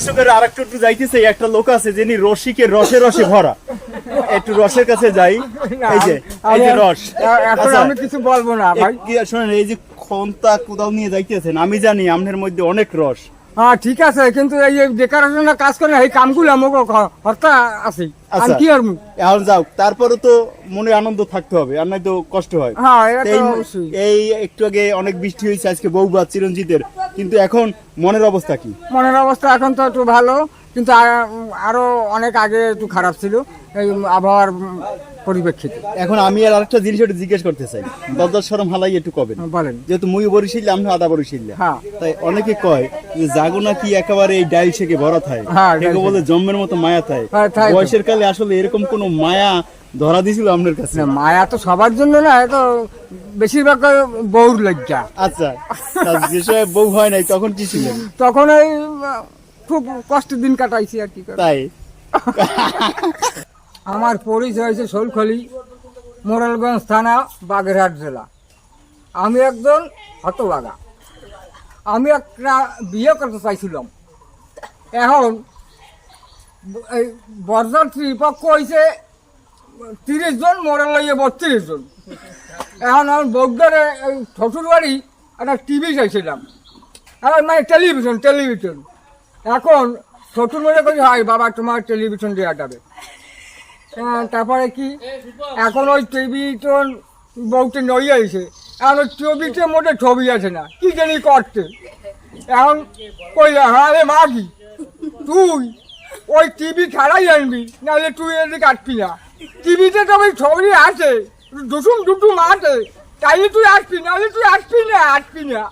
দর্শকের আর একটু একটু যাইতেছে একটা লোক আছে যিনি রসে রসে ভরা। একটু রসের কাছে যাই। এই যে এই যে রস। এখন আচ্ছা, আমি কিছু বলব না ভাই। শোনেন এই যে খন্তা কোদাল নিয়ে যাইতেছেন আমি জানি আমনের মধ্যে অনেক রস। হ্যাঁ ঠিক আছে কিন্তু এই ডেকোরেশনের কাজ করে এই কামগুলো আমাকে হর্তা আছে। আচ্ছা। কি করব এখন যাও তারপরে তো মনে আনন্দ থাকতে হবে আর নাই তো কষ্ট হয়। হ্যাঁ এই এই একটু আগে অনেক বৃষ্টি হয়েছে আজকে বউবা চিরঞ্জিতের। কিন্তু এখন মনের অবস্থা কি? মনের অবস্থা এখন তো একটু ভালো কিন্তু আর- অনেক আগে একটু খারাপ ছিল এই আবহাওয়ার পরিপ্রেক্ষিতে। এখন আমি আর আরেকটা জিনিস ওটা জিজ্ঞেস করতে চাই। দরদার সরম হালাই একটু কবেন? বলেন। যেহেতু মুই বরিশিল আমি আদা বরিশিল হ্যাঁ। তাই অনেকে কয় যে জাগো নাকি একেবারে এই ডাইল শেখে ভরা থাকে হ্যাঁ, বলে জন্মের মতো মায়া থাকে হ্যাঁ। বয়সের কালে আসলে এরকম কোনো মায়া ধরা দিছিল আপনার কাছে? না, মায়া তো সবার জন্য না এ তো বেশিরভাগ বউর লজ্জা। আচ্ছা যে সময় বউ হয় নাই তখন কি ছিলেন? তখন ওই খুব কষ্ট দিন কাটাইছি আর কি তাই? আমার পরিচয় হয়েছে শোলখলি মোরালগঞ্জ থানা বাগেরহাট জেলা। আমি একজন হতবাগা আমি একটা বিয়ে করতে চাইছিলাম। এখন এই বরযাত্রী পক্ষ হয়েছে তিরিশ জন মোরাল লইয়ে বত্রিশ জন। এখন আমার এই শ্বশুর বাড়ি একটা টিভি চাইছিলাম। আর মানে টেলিভিশন টেলিভিশন। এখন শ্বশুর মনে করি হয়? বাবা তোমার টেলিভিশন দেওয়া যাবে। হ্যাঁ, তারপরে কি? এখন ওই টেলিভিশন বউতে নই আইছে। এখন ওই ছবিতে মোটে ছবি আছে না। কি জানি করতে এখন কইলে হ্যাঁ রে মা কি? তুই ওই টিভি ছাড়াই আনবি নাহলে তুই এদিকে আসবি না। টিভিতে তো ওই ছবি আছে। দুসুম দুটুম আছে। তাই তুই আসবি না তুই আসবি না আসবি না।